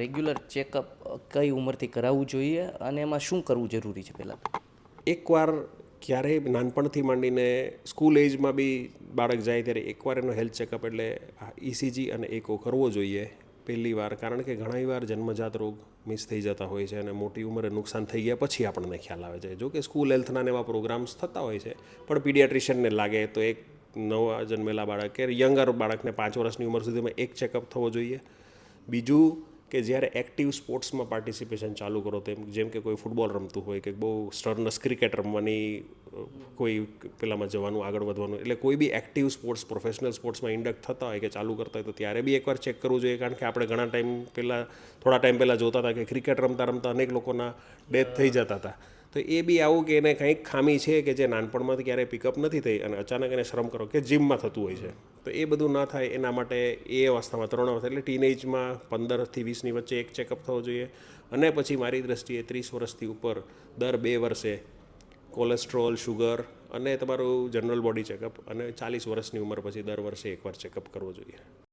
Regular checkup કઈ ઉંમરથી કરાવવું જોઈએ અને એમાં શું કરવું જરૂરી છે પહેલાં? એકવાર ક્યારેય નાનપણથી માંડીને સ્કૂલ એજમાં બી બાળક જાય ત્યારે એકવાર એનો હેલ્થ ચેકઅપ એટલે ઇસીજી અને એકો કરવો જોઈએ પહેલી વાર. કારણ કે ઘણી વાર જન્મજાત રોગ મિસ થઈ જતા હોય છે અને મોટી ઉંમરે નુકસાન થઈ ગયા પછી આપણને ખ્યાલ આવે છે. જો કે સ્કૂલ હેલ્થના એવા પ્રોગ્રામ્સ થતા હોય છે, પણ પીડિયાટ્રિશિયનને લાગે તો એક નવા જન્મેલા બાળક કે યંગર બાળકને પાંચ વર્ષની ઉંમર સુધીમાં એક ચેકઅપ થવો જોઈએ. બીજું કે જ્યારે એક્ટિવ સ્પોર્ટ્સમાં પાર્ટિસિપેશન ચાલુ કરો તેમ, જેમ કે કોઈ ફૂટબોલ રમતું હોય કે બહુ સ્ટર્નસ ક્રિકેટ રમવાની કોઈ પેલામાં જવાનું, આગળ વધવાનું, એટલે કોઈ બી એક્ટિવ સ્પોર્ટ્સ પ્રોફેશનલ સ્પોર્ટ્સમાં ઇન્ડક્ટ થતા હોય કે ચાલુ કરતા હોય તો ત્યારે બી એકવાર ચેક કરવું જોઈએ. કારણ કે આપણે ઘણા ટાઈમ પહેલાં થોડા ટાઈમ પહેલાં જોતા હતા કે ક્રિકેટ રમતા રમતા અનેક લોકોના ડેથ થઈ જતા હતા. તો એ બી આવું કે એને કંઈક ખામી છે કે જે નાનપણમાંથી ક્યારેય પિકઅપ નથી થઈ અને અચાનક એને શ્રમ કરો કે જીમમાં થતું હોય છે. તો એ બધું ના થાય એના માટે એ અવસ્થામાં ત્રણ અવસ્થા એટલે ટીનેજમાં પંદરથી વીસની વચ્ચે એક ચેકઅપ થવો જોઈએ અને પછી મારી દ્રષ્ટિએ ત્રીસ વર્ષથી ઉપર દર બે વર્ષે કોલેસ્ટ્રોલ શુગર અને તમારું જનરલ બોડી ચેકઅપ અને ચાલીસ વર્ષની ઉંમર પછી દર વર્ષે એકવાર ચેકઅપ કરવો જોઈએ.